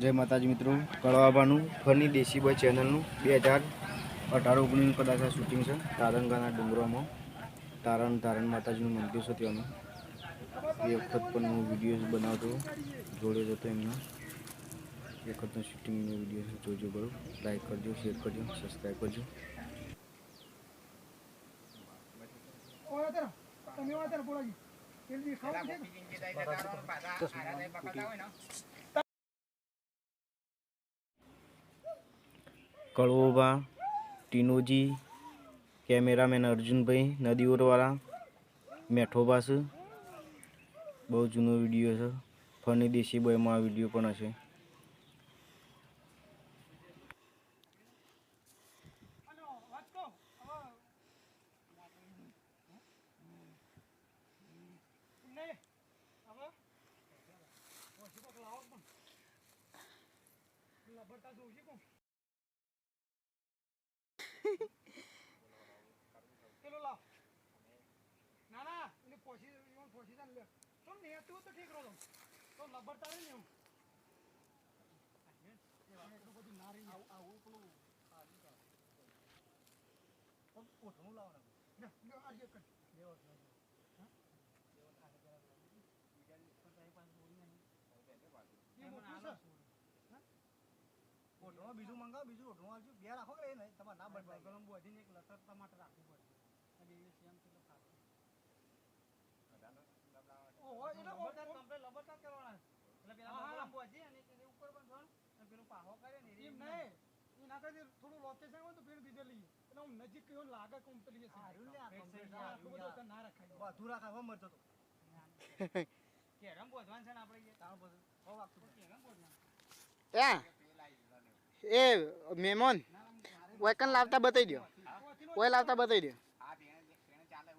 જય માતાજી મિત્રો. કળવાભાનું ફરની દેશી બોય ચેનલનું બે હજાર અઢાર ઓગણીસ કદાચ આ શૂટિંગ છે. તારંગાના ડુંગરામાં તારણ તારણ માતાજીનું મંદિર છે ત્યાંનું. એ વખત પણ હું વિડીયોઝ બનાવતો જોડે જતો એમનો. એ વખતનો શૂટિંગનો વીડિયો જોજો કરું લાઈક કરજો શેર કરજો સબસ્ક્રાઈબ કરજો. તમે વાત બોલાજી જલ્દી ખાવ છે? કળવોબા ટીનોજી, કેમેરામેન અર્જુનભાઈ નદીઓરવાળા મેઠોબા છે બહુ જૂનો વીડિયો છે. ફની દેશી આ વીડિયો પણ હશે. લબડતા જોઉં છે કોણ પેલો લાવ ના ના એને એટલું બધું ના રહી આવું પેલું લાવવાનું ને લ્યો આ જે કર લેવો હા? ઓઢણો બીજું મંગાવ બીજું ઓઢણું આવજો બે રાખો કે નહીં? તમારે ના બદલાય. ગરમ બોધીને એક લસર તમારે રાખવું પડશે. અને એ સેમ કિલો ખાતું આગળ થોડું લોકેશન હોય તો ફીડ બીજે એટલે હું નજીક કયો લાગે કે હું પેલી ના રાખાય. બધું રાખાવા મરતો તો. કેરમ બોધવાન છે ને આપણે તારો બધું. હો વાગતું કેરમ બોધવાન. એ મેમોન વેકન લાવતા બતાવી દો કોઈ લાવતા બતાવી દો ચાલે